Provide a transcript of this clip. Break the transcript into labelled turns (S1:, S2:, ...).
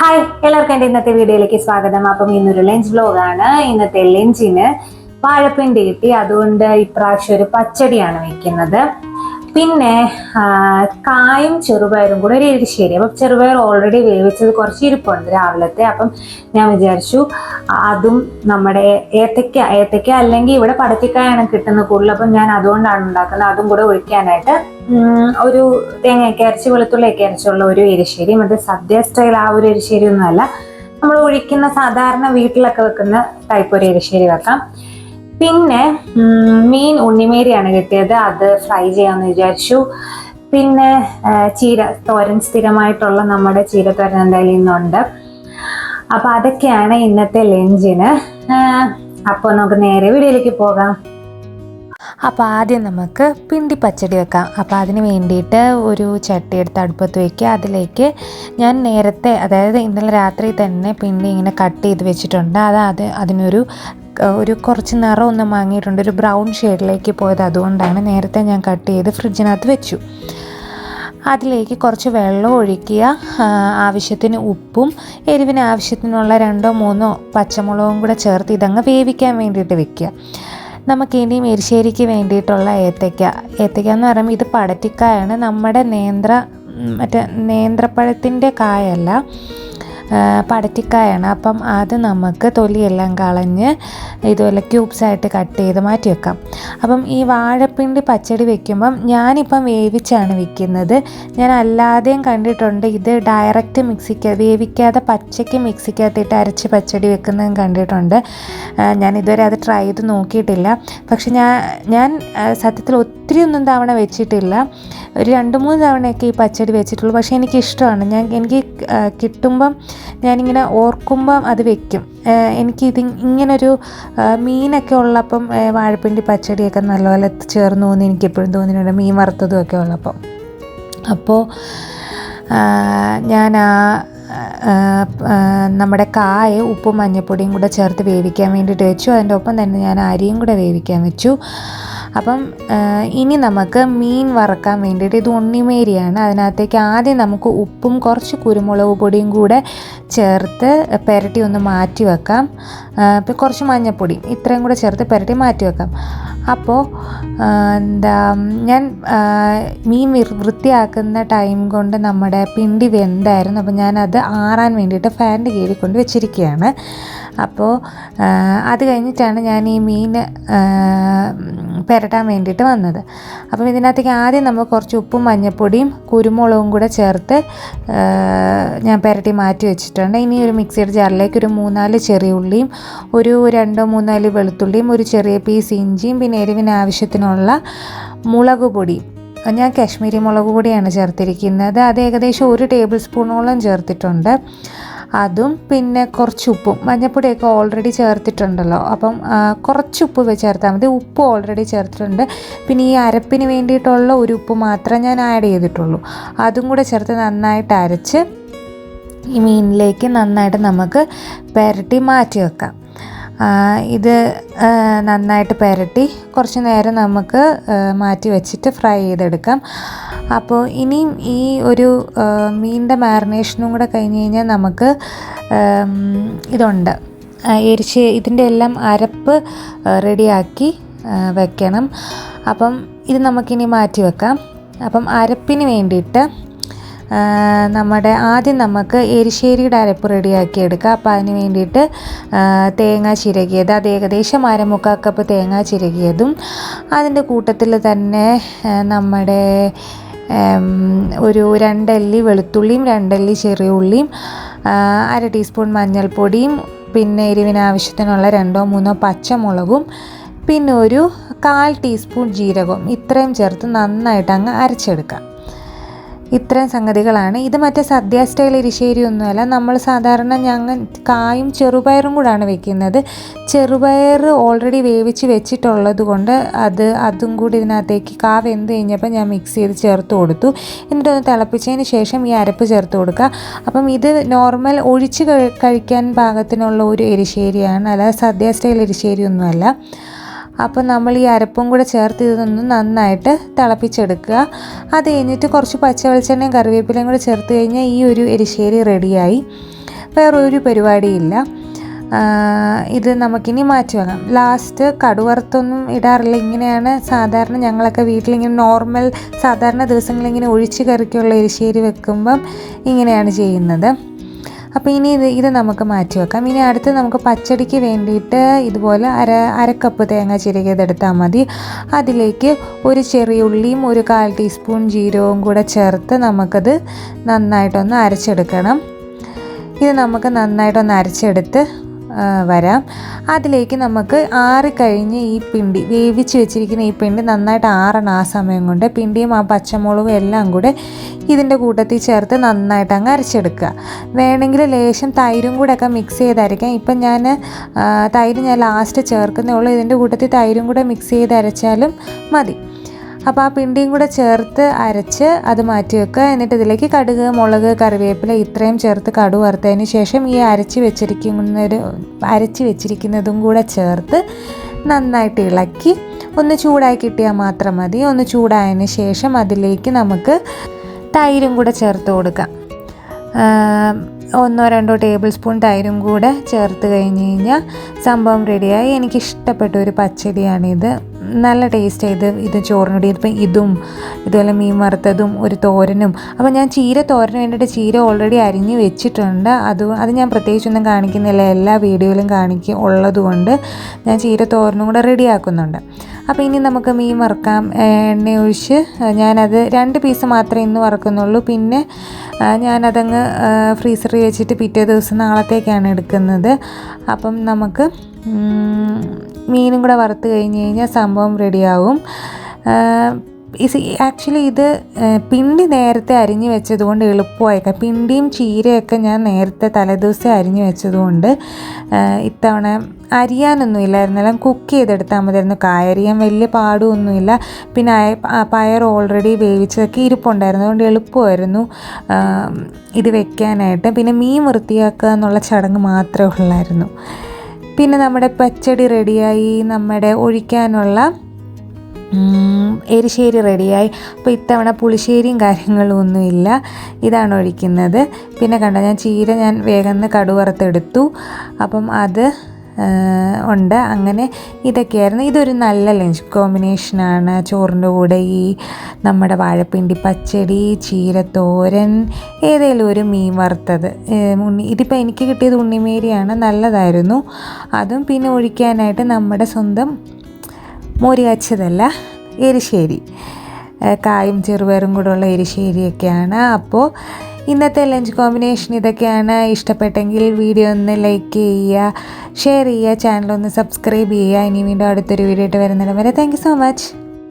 S1: Hi എല്ലാവർക്കും എന്റെ ഇന്നത്തെ വീഡിയോയിലേക്ക് സ്വാഗതം. അപ്പം ഇന്നൊരു ലഞ്ച് ബ്ലോഗാണ് ഇന്നത്തെ ലഞ്ചിന് വാഴപ്പിണ്ടി കിട്ടി. അതുകൊണ്ട് ഇപ്രാവശ്യം ഒരു പച്ചടിയാണ് വെക്കുന്നത്. പിന്നെ കായും ചെറുപയറും കൂടെ ഒരു എരിശ്ശേരി അപ്പം ചെറുപയർ ഓൾറെഡി വേവിച്ചത് കുറച്ച് ഇരിപ്പുണ്ട് രാവിലത്തെ. അപ്പം ഞാൻ വിചാരിച്ചു അതും നമ്മുടെ ഏത്തക്ക ഏത്തക്ക അല്ലെങ്കിൽ ഇവിടെ പടത്തിക്കായാണ് കിട്ടുന്നത് കൂടുതൽ. അപ്പം ഞാൻ അതുകൊണ്ടാണ് ഉണ്ടാക്കുന്നത്. അതും കൂടെ ഒഴിക്കാനായിട്ട് ഒരു തേങ്ങയൊക്കെ അരച്ച് വെളുത്തുള്ളിയൊക്കെ അരച്ചുള്ള ഒരു എരിശ്ശേരി. മറ്റേ സദ്യ സ്റ്റൈൽ ആ ഒരു എരിശ്ശേരി ഒന്നുമല്ല. നമ്മൾ ഒഴിക്കുന്ന സാധാരണ വീട്ടിലൊക്കെ വെക്കുന്ന ടൈപ്പ് ഒരു എരിശ്ശേരി വെക്കാം. പിന്നെ മീൻ ഉണ്ണിമേരിയാണ് കിട്ടിയത്. അത് ഫ്രൈ ചെയ്യാമെന്ന് വിചാരിച്ചു. പിന്നെ ചീര തോരൻ സ്ഥിരമായിട്ടുള്ള നമ്മുടെ ചീര തോരൻ എന്തായാലും ഇന്നുണ്ട്. അപ്പൊ അതൊക്കെയാണ് ഇന്നത്തെ ലഞ്ചിന്. അപ്പോൾ നമുക്ക് നേരെ വീഡിയോയിലേക്ക് പോകാം.
S2: അപ്പോൾ ആദ്യം നമുക്ക് പിണ്ടി പച്ചടി വെക്കാം. അപ്പോൾ അതിന് വേണ്ടിയിട്ട് ഒരു ചട്ടി എടുത്ത് അടുപ്പത്ത് വയ്ക്കുക അതിലേക്ക് ഞാൻ നേരത്തെ അതായത് ഇന്നലെ രാത്രി തന്നെ പിണ്ടി ഇങ്ങനെ കട്ട് ചെയ്ത് വെച്ചിട്ടുണ്ട്. അത് അത് അതിനൊരു ഒരു കുറച്ച് നിറം ഒന്ന് മാങ്ങിയിട്ടുണ്ട്. ഒരു ബ്രൗൺ ഷെയ്ഡിലേക്ക് പോയത് അതുകൊണ്ടാണ് നേരത്തെ ഞാൻ കട്ട് ചെയ്ത് ഫ്രിഡ്ജിനകത്ത് വെച്ചു. അതിലേക്ക് കുറച്ച് വെള്ളം ഒഴിക്കുക. ആവശ്യത്തിന് ഉപ്പും എരിവിന് ആവശ്യത്തിനുള്ള രണ്ടോ മൂന്നോ പച്ചമുളകും കൂടെ ചേർത്ത് ഇതങ്ങ് വേവിക്കാൻ വേണ്ടിയിട്ട് വെക്കുക. നമുക്ക് ഇനിയും എരിശ്ശേരിക്ക് വേണ്ടിയിട്ടുള്ള ഏത്തയ്ക്ക. ഏത്തയ്ക്ക എന്ന് പറയുമ്പോൾ ഇത് പടറ്റിക്കായാണ് നമ്മുടെ നേന്ത്ര മറ്റേ നേന്ത്രപ്പഴത്തിന്റെ കായല്ല. പടറ്റിക്കായാണ് അപ്പം അത് നമുക്ക് തൊലിയെല്ലാം കളഞ്ഞ് ഇതുപോലെ ക്യൂബ്സായിട്ട് കട്ട് ചെയ്ത് മാറ്റി വെക്കാം. അപ്പം ഈ വാഴപ്പിണ്ടി പച്ചടി വെക്കുമ്പം ഞാനിപ്പം വേവിച്ചാണ് വെക്കുന്നത്. ഞാൻ അല്ലാതെയും കണ്ടിട്ടുണ്ട്. ഇത് ഡയറക്റ്റ് മിക്സിക്ക് വേവിക്കാതെ പച്ചയ്ക്ക് മിക്സിക്കകത്തിട്ട് അരച്ച് പച്ചടി വെക്കുന്നതും കണ്ടിട്ടുണ്ട്. ഞാൻ ഇതുവരെ അത് ട്രൈ ചെയ്ത് നോക്കിയിട്ടില്ല. പക്ഷെ ഞാൻ ഞാൻ സത്യത്തിൽ ഒത്തിരി ഒന്നും തവണ വെച്ചിട്ടില്ല. ഒരു രണ്ട് മൂന്ന് തവണയൊക്കെ ഈ പച്ചടി വെച്ചിട്ടുള്ളൂ. പക്ഷേ എനിക്കിഷ്ടമാണ്. ഞാൻ എനിക്ക് കിട്ടുമ്പം ഞാനിങ്ങനെ ഓർക്കുമ്പം അത് വെക്കും. എനിക്കിത് ഇങ്ങനൊരു മീനൊക്കെ ഉള്ളപ്പം വാഴപ്പിണ്ടി പച്ചടിയൊക്കെ നല്ലപോലെ ചേർന്ന് തോന്നി എനിക്കെപ്പോഴും തോന്നിയിട്ടുണ്ട് മീൻ വറുത്തതും ഒക്കെ ഉള്ളപ്പം. അപ്പോൾ ഞാൻ ആ, നമ്മുടെ കായ ഉപ്പും മഞ്ഞൾപ്പൊടിയും കൂടെ ചേർത്ത് വേവിക്കാൻ വേണ്ടിയിട്ട് വെച്ചു. അതിന്റെ ഒപ്പം തന്നെ ഞാൻ അരിയും കൂടെ വേവിക്കാൻ വെച്ചു. അപ്പം ഇനി നമുക്ക് മീൻ വറക്കാൻ വേണ്ടിയിട്ട് ഇത് ഉണ്ണിമേരിയാണ്. അതിനകത്തേക്ക് ആദ്യം നമുക്ക് ഉപ്പും കുറച്ച് കുരുമുളക് പൊടിയും കൂടെ ചേർത്ത് പുരട്ടി ഒന്ന് മാറ്റി വെക്കാം. ഇപ്പോൾ കുറച്ച് മഞ്ഞൾപ്പൊടി ഇത്രയും കൂടെ ചേർത്ത് പുരട്ടി മാറ്റി വെക്കാം. അപ്പോൾ എന്താ ഞാൻ മീൻ വൃത്തിയാക്കുന്ന ടൈം കൊണ്ട് നമ്മുടെ പിണ്ടി വെന്തായിരുന്നു. അപ്പോൾ ഞാനത് ആറാൻ വേണ്ടിയിട്ട് ഫാനിന്റെ കീഴിൽ കൊണ്ട് വെച്ചിരിക്കുകയാണ്. അപ്പോൾ അത് കഴിഞ്ഞിട്ടാണ് ഞാൻ ഈ മീൻ പെരട്ടാൻ പുരട്ടാൻ വേണ്ടിയിട്ട് വന്നത്. അപ്പം ഇതിനകത്തേക്ക് ആദ്യം നമ്മൾ കുറച്ച് ഉപ്പും മഞ്ഞൾപ്പൊടിയും കുരുമുളകും കൂടെ ചേർത്ത് ഞാൻ പുരട്ടി മാറ്റി വെച്ചിട്ടുണ്ട്. ഇനി ഒരു മിക്സിയുടെ ജാറിലേക്ക് ഒരു മൂന്നാൽ ചെറിയ ഉള്ളിയും ഒരു രണ്ടോ മൂന്നാൽ വെളുത്തുള്ളിയും ഒരു ചെറിയ പീസ് ഇഞ്ചിയും പിന്നെ എരിവിന് ആവശ്യത്തിനുള്ള മുളക് പൊടിയും ഞാൻ കാശ്മീരി മുളക് പൊടിയാണ് ചേർത്തിരിക്കുന്നത്. അത് ഏകദേശം ഒരു ടേബിൾ സ്പൂണോളം ചേർത്തിട്ടുണ്ട്. അതും പിന്നെ കുറച്ച് ഉപ്പും. മഞ്ഞപ്പൊടിയൊക്കെ ഓൾറെഡി ചേർത്തിട്ടുണ്ടല്ലോ. അപ്പം കുറച്ച് ഉപ്പ് ചേർത്താൽ മതി. ഉപ്പ് ഓൾറെഡി ചേർത്തിട്ടുണ്ട്. പിന്നെ ഈ അരപ്പിന് വേണ്ടിയിട്ടുള്ള ഒരു ഉപ്പ് മാത്രമേ ഞാൻ ആഡ് ചെയ്തിട്ടുള്ളൂ. അതും കൂടെ ചേർത്ത് നന്നായിട്ട് അരച്ച് ഈ മീനിലേക്ക് നന്നായിട്ട് നമുക്ക് പുരട്ടി മാറ്റി വെക്കാം. ഇത് നന്നായിട്ട് പുരട്ടി. കുറച്ച് നേരം നമുക്ക് മാറ്റി വെച്ചിട്ട് ഫ്രൈ ചെയ്തെടുക്കാം. അപ്പോൾ ഇനിയും ഈ ഒരു മീനിന്റെ മാറിനേഷനും കൂടെ കഴിഞ്ഞ് കഴിഞ്ഞാൽ നമുക്ക് ഇതുണ്ട്. എരിച്ച് ഇതിന്റെ എല്ലാം അരപ്പ് റെഡിയാക്കി വെക്കണം. അപ്പം ഇത് നമുക്കിനി മാറ്റി വെക്കാം. അപ്പം അരപ്പിന് വേണ്ടിയിട്ട് നമ്മുടെ ആദ്യം നമുക്ക് എരിശ്ശേരിയുടെ അരപ്പ് റെഡിയാക്കി എടുക്കാം. അപ്പോൾ അതിന് വേണ്ടിയിട്ട് തേങ്ങ ചിരകിയത് അത് ഏകദേശം അരമുക്കാൽ കപ്പ് തേങ്ങ ചിരകിയതും അതിന്റെ കൂട്ടത്തിൽ തന്നെ നമ്മുടെ ഒരു രണ്ടല്ലി വെളുത്തുള്ളിയും രണ്ടല്ലി ചെറിയ ഉള്ളിയും അര ടീസ്പൂൺ മഞ്ഞൾപ്പൊടിയും പിന്നെ എരിവിന് ആവശ്യത്തിനുള്ള രണ്ടോ മൂന്നോ പച്ചമുളകും പിന്നെ ഒരു കാൽ ടീസ്പൂൺ ജീരകവും ഇത്രയും ചേർത്ത് നന്നായിട്ട് അങ്ങ് അരച്ചെടുക്കാം. ഇത്രയും സംഗതികളാണ്. ഇത് മറ്റേ സദ്യ സ്റ്റൈൽ എരിശ്ശേരി ഒന്നുമല്ല. നമ്മൾ സാധാരണ ഞങ്ങൾ കായും ചെറുപയറും കൂടാണ് വെക്കുന്നത്. ചെറുപയർ ഓൾറെഡി വേവിച്ച് വെച്ചിട്ടുള്ളത് കൊണ്ട് അത് അതും കൂടി ഇതിനകത്തേക്ക് കാ വെന്ത് കഴിഞ്ഞപ്പോൾ ഞാൻ മിക്സ് ചെയ്ത് ചേർത്ത് കൊടുത്തു. എന്നിട്ടൊന്ന് തിളപ്പിച്ചതിന് ശേഷം ഈ അരപ്പ് ചേർത്ത് കൊടുക്കുക. അപ്പം ഇത് നോർമൽ ഒഴിച്ച് കഴിക്കാൻ പാകത്തിനുള്ള ഒരു എരിശ്ശേരിയാണ്. അല്ലാതെ സദ്യ സ്റ്റൈൽ എരിശ്ശേരി ഒന്നുമല്ല. അപ്പോൾ നമ്മൾ ഈ അരപ്പും കൂടെ ചേർത്ത് ഇതൊന്ന് നന്നായിട്ട് തിളപ്പിച്ചെടുക്കുക. അത് കഴിഞ്ഞിട്ട് കുറച്ച് പച്ച വെളിച്ചെണ്ണയും കറിവേപ്പിലയും കൂടെ ചേർത്ത് കഴിഞ്ഞാൽ ഈ ഒരു എരിശ്ശേരി റെഡിയായി. വേറൊരു പരിപാടിയില്ല. ഇത് നമുക്കിനി മാറ്റി വെക്കാം. ലാസ്റ്റ് കടുവറുത്തൊന്നും ഇടാറില്ല. ഇങ്ങനെയാണ് സാധാരണ ഞങ്ങളൊക്കെ വീട്ടിലിങ്ങനെ നോർമൽ സാധാരണ ദിവസങ്ങളിങ്ങനെ ഒഴിച്ച് കറിക്കുള്ള എരിശ്ശേരി വെക്കുമ്പം ഇങ്ങനെയാണ് ചെയ്യുന്നത്. അപ്പോൾ ഇനി ഇത് ഇത് നമുക്ക് മാറ്റി വെക്കാം. ഇനി അടുത്ത് നമുക്ക് പച്ചടിക്ക് വേണ്ടിയിട്ട് ഇതുപോലെ അര അരക്കപ്പ് തേങ്ങ ചിരകിയതെടുത്താൽ മതി. അതിലേക്ക് ഒരു ചെറിയ ഉള്ളിയും ഒരു കാൽ ടീസ്പൂൺ ജീരകവും കൂടെ ചേർത്ത് നമുക്കത് നന്നായിട്ടൊന്ന് അരച്ചെടുക്കണം. ഇത് നമുക്ക് നന്നായിട്ടൊന്ന് അരച്ചെടുത്ത് വരാം. അതിലേക്ക് നമുക്ക് ആറ് ആറിക്കഴിഞ്ഞ് ഈ പിണ്ടി വേവിച്ച് വെച്ചിരിക്കുന്ന ഈ പിണ്ടി നന്നായിട്ട് ആറണം ആ സമയം കൊണ്ട്. പിണ്ടിയും ആ പച്ചമുളകും എല്ലാം കൂടെ ഇതിന്റെ കൂട്ടത്തിൽ ചേർത്ത് നന്നായിട്ട് അങ്ങ് അരച്ചെടുക്കുക. വേണമെങ്കിൽ ലേശം തൈരും കൂടെ ഒക്കെ മിക്സ് ചെയ്തരയ്ക്കാം. ഇപ്പം ഞാൻ തൈര് ഞാൻ ലാസ്റ്റ് ചേർക്കുന്നേ ഉള്ളൂ. ഇതിന്റെ കൂട്ടത്തിൽ തൈരും കൂടെ മിക്സ് ചെയ്ത് അരച്ചാലും മതി. അപ്പോൾ ആ പിണ്ടിയും കൂടെ ചേർത്ത് അരച്ച് അത് മാറ്റി വെക്കുക. എന്നിട്ട് ഇതിലേക്ക് കടുക് മുളക് കറിവേപ്പില ഇത്രയും ചേർത്ത് കടു വറുത്തതിന് ശേഷം ഈ അരച്ച് വെച്ചിരിക്കുന്ന ഒരു അരച്ച് വെച്ചിരിക്കുന്നതും കൂടെ ചേർത്ത് നന്നായിട്ട് ഇളക്കി ഒന്ന് ചൂടായി കിട്ടിയാൽ മാത്രം മതി. ഒന്ന് ചൂടായതിന് ശേഷം അതിലേക്ക് നമുക്ക് തൈരും കൂടെ ചേർത്ത് കൊടുക്കാം. ഒന്നോ രണ്ടോ ടേബിൾ സ്പൂൺ തൈരും കൂടെ ചേർത്ത് കഴിഞ്ഞ് കഴിഞ്ഞാൽ സംഭവം റെഡിയായി എനിക്കിഷ്ടപ്പെട്ട ഒരു പച്ചടിയാണിത്. നല്ല ടേസ്റ്റ് ഇത് ഇത് ചോറിനോട് ഇപ്പം ഇതും ഇതുപോലെ മീൻ വറുത്തതും ഒരു തോരനും. അപ്പോൾ ഞാൻ ചീര തോരന് വേണ്ടിയിട്ട് ചീര ഓൾറെഡി അരിഞ്ഞ് വെച്ചിട്ടുണ്ട്. അത് അത് ഞാൻ പ്രത്യേകിച്ചൊന്നും കാണിക്കുന്നില്ല. എല്ലാ വീഡിയോയിലും കാണിക്കും ഉള്ളതുകൊണ്ട് ഞാൻ ചീര തോരനും കൂടെ റെഡിയാക്കുന്നുണ്ട് അപ്പോൾ ഇനി നമുക്ക് മീൻ വറുക്കാം. എണ്ണ ഒഴിച്ച് ഞാനത് രണ്ട് പീസ് മാത്രമേ ഇന്ന് വറുക്കുന്നുള്ളൂ. പിന്നെ ഞാനതങ്ങ് ഫ്രീസറിൽ വെച്ചിട്ട് പിറ്റേ ദിവസം നാളത്തേക്കാണ് എടുക്കുന്നത്. അപ്പം നമുക്ക് മീനും കൂടെ വറുത്ത് കഴിഞ്ഞ് കഴിഞ്ഞാൽ സംഭവം റെഡിയാവും. ആക്ച്വലി ഇത് പിണ്ടി നേരത്തെ അരിഞ്ഞ് വെച്ചതുകൊണ്ട് എളുപ്പമായേക്കാം പിണ്ടിയും ചീരയൊക്കെ ഞാൻ നേരത്തെ തലേദിവസം അരിഞ്ഞ് വെച്ചതുകൊണ്ട് ഇത്തവണ അരിയാനൊന്നും ഇല്ലായിരുന്നു. എല്ലാം കുക്ക് ചെയ്തെടുത്താൽ മതിയായിരുന്നു. കായരിയാൻ വലിയ പാടുമൊന്നുമില്ല. പിന്നെ പയർ ഓൾറെഡി വേവിച്ചതൊക്കെ ഇരിപ്പുണ്ടായിരുന്നു. അതുകൊണ്ട് എളുപ്പമായിരുന്നു ഇത് വെക്കാനായിട്ട്. പിന്നെ മീൻ വൃത്തിയാക്കുക എന്നുള്ള ചടങ്ങ് മാത്രമേ ഉള്ളായിരുന്നു. പിന്നെ നമ്മുടെ പച്ചടി റെഡിയായി നമ്മുടെ ഒഴിക്കാനുള്ള എരിശ്ശേരി റെഡിയായി. അപ്പോൾ ഇത്തവണ പുളിശ്ശേരിയും കാര്യങ്ങളും ഒന്നുമില്ല. ഇതാണ് ഒഴിക്കുന്നത്. പിന്നെ കണ്ട ഞാൻ ചീര ഞാൻ വേഗം കടുവറുത്തെടുത്തു. അപ്പം അത് ഉണ്ട്. അങ്ങനെ ഇതൊക്കെയായിരുന്നു. ഇതൊരു നല്ല ലഞ്ച് കോമ്പിനേഷനാണ് ചോറിന്റെ കൂടെ ഈ നമ്മുടെ വാഴപ്പിണ്ടി പച്ചടി ചീരത്തോരൻ ഏതെങ്കിലും ഒരു മീൻ വറുത്തത്. ഉണ്ണി ഇതിപ്പോൾ എനിക്ക് കിട്ടിയത് ഉണ്ണിമേരിയാണ്. നല്ലതായിരുന്നു. അതും പിന്നെ ഒഴിക്കാനായിട്ട് നമ്മുടെ സ്വന്തം മോര് കാച്ചതല്ല എരിശ്ശേരി കായും ചെറുപയറും കൂടെ ഉള്ള എരിശ്ശേരിയൊക്കെയാണ്. അപ്പോൾ ഇന്നത്തെ ലഞ്ച് കോമ്പിനേഷൻ ഇതൊക്കെയാണ്. ഇഷ്ടപ്പെട്ടെങ്കിൽ വീഡിയോ ഒന്ന് ലൈക്ക് ചെയ്യുക ഷെയർ ചെയ്യുക ചാനൽ ഒന്ന് സബ്സ്ക്രൈബ് ചെയ്യുക. ഇനി വീണ്ടും അടുത്തൊരു വീഡിയോ ആയിട്ട് വരുന്നിടം വരെ താങ്ക് സോ മച്ച്.